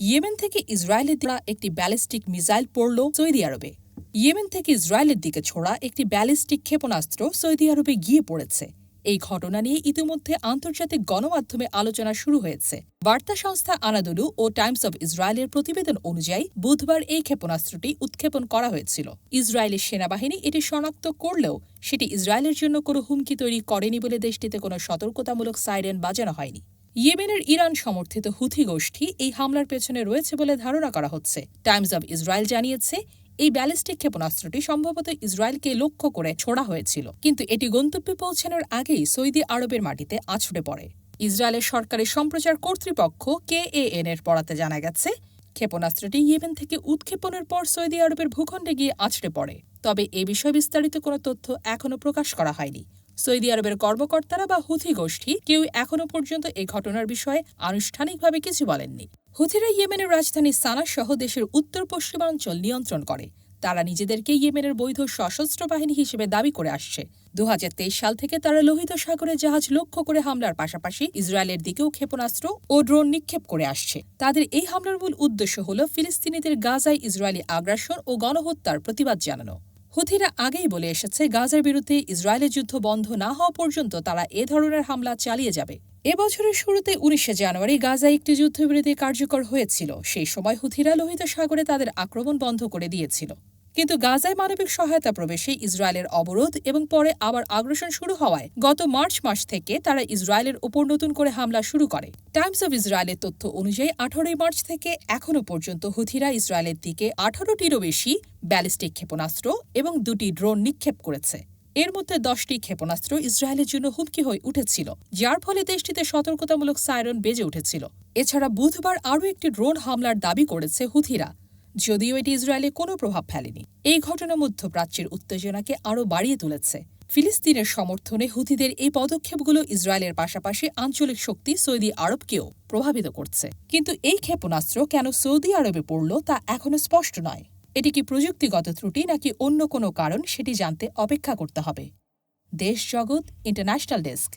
Yemen থেকে ইসরায়েলের একটি ব্যালিস্টিক মিসাইল পড়ল সৌদি আরবে। ইয়েমেন থেকে ইসরায়েলের দিকে ছোড়া একটি ব্যালিস্টিক ক্ষেপণাস্ত্র সৌদি আরবে গিয়ে পড়েছে। এই ঘটনা নিয়ে ইতিমধ্যে আন্তর্জাতিক গণমাধ্যমে আলোচনা শুরু হয়েছে। বার্তা সংস্থা আনাদুলু ও টাইমস অব ইসরায়েলের প্রতিবেদন অনুযায়ী বুধবার এই ক্ষেপণাস্ত্রটি উৎক্ষেপণ করা হয়েছিল। ইসরায়েলের সেনাবাহিনী এটি শনাক্ত করলেও সেটি ইসরায়েলের জন্য কোনো হুমকি তৈরি করেনি বলে দেশটিতে কোনো সতর্কতামূলক সাইরেন বাজানো হয়নি। ইয়েমেনের ইরান সমর্থিত হুথি গোষ্ঠী এই হামলার পেছনে রয়েছে বলে ধারণা করা হচ্ছে। টাইমস অব ইসরায়েল জানিয়েছে, এই ব্যালিস্টিক ক্ষেপণাস্ত্রটি সম্ভবত ইসরায়েলকে লক্ষ্য করে ছোড়া হয়েছিল, কিন্তু এটি গন্তব্যে পৌঁছানোর আগেই সৌদি আরবের মাটিতে আছড়ে পড়ে। ইসরায়েলের সরকারি সম্প্রচার কর্তৃপক্ষ কে এন এর পড়াতে জানা গেছে, ক্ষেপণাস্ত্রটি ইয়েমেন থেকে উৎক্ষেপণের পর সৌদি আরবের ভূখণ্ডে গিয়ে আছড়ে পড়ে। তবে এ বিষয়ে বিস্তারিত কোনো তথ্য এখনও প্রকাশ করা হয়নি। সৌদি আরবের কর্মকর্তারা বা হুথি গোষ্ঠী কেউ এখনও পর্যন্ত এ ঘটনার বিষয়ে আনুষ্ঠানিকভাবে কিছু বলেননি। হুথিরা ইয়েমেনের রাজধানী সানা সহ দেশের উত্তর পশ্চিমাঞ্চল নিয়ন্ত্রণ করে। তারা নিজেদেরকে ইয়েমেনের বৈধ সশস্ত্র বাহিনী হিসেবে দাবি করে আসছে। দু হাজার তেইশ সাল থেকে তারা লোহিত সাগরে জাহাজ লক্ষ্য করে হামলার পাশাপাশি ইসরায়েলের দিকেও ক্ষেপণাস্ত্র ও ড্রোন নিক্ষেপ করে আসছে। তাদের এই হামলার মূল উদ্দেশ্য হল ফিলিস্তিনিদের গাজায় ইসরায়েলি আগ্রাসন ও গণহত্যার প্রতিবাদ জানানো। হুথিরা আগেই বলে এসেছে, গাজার বিরুদ্ধে ইসরায়েলের যুদ্ধ বন্ধ না হওয়া পর্যন্ত তারা এ ধরনের হামলা চালিয়ে যাবে। এবছরের শুরুতে উনিশে জানুয়ারি গাজায় একটি যুদ্ধবিরতি কার্যকর হয়েছিল। সেই সময় হুথিরা লোহিত সাগরে তাদের আক্রমণ বন্ধ করে দিয়েছিল। কিন্তু গাজায় মানবিক সহায়তা প্রবেশে ইসরায়েলের অবরোধ এবং পরে আবার আগ্রাসন শুরু হওয়ায় গত মার্চ মাস থেকে তারা ইসরায়েলের উপর নতুন করে হামলা শুরু করে। টাইমস অব ইসরায়েলের তথ্য অনুযায়ী আঠারোই মার্চ থেকে এখনও পর্যন্ত হুথিরা ইসরায়েলের দিকে আঠারোটিরও বেশি ব্যালিস্টিক ক্ষেপণাস্ত্র এবং দুটি ড্রোন নিক্ষেপ করেছে। এর মধ্যে দশটি ক্ষেপণাস্ত্র ইসরায়েলের জন্য হুমকি হয়ে উঠেছিল, যার ফলে দেশটিতে সতর্কতামূলক সাইরন বেজে উঠেছিল। এছাড়া বুধবার আরও একটি ড্রোন হামলার দাবি করেছে হুথিরা। যদিও এটি ইসরায়েলে কোনো প্রভাব ফেলেনি, এই ঘটনা মধ্যপ্রাচ্যের উত্তেজনাকে আরও বাড়িয়ে তুলেছে। ফিলিস্তিনের সমর্থনে হুথিদের এই পদক্ষেপগুলো ইসরায়েলের পাশাপাশি আঞ্চলিক শক্তি সৌদি আরবকেও প্রভাবিত করছে। কিন্তু এই ক্ষেপণাস্ত্র কেন সৌদি আরবে পড়ল তা এখনও স্পষ্ট নয়। এটি কি প্রযুক্তিগত ত্রুটি নাকি অন্য কোনো কারণ সেটি জানতে অপেক্ষা করতে হবে। দেশ জগৎ, ইন্টারন্যাশনাল ডেস্ক।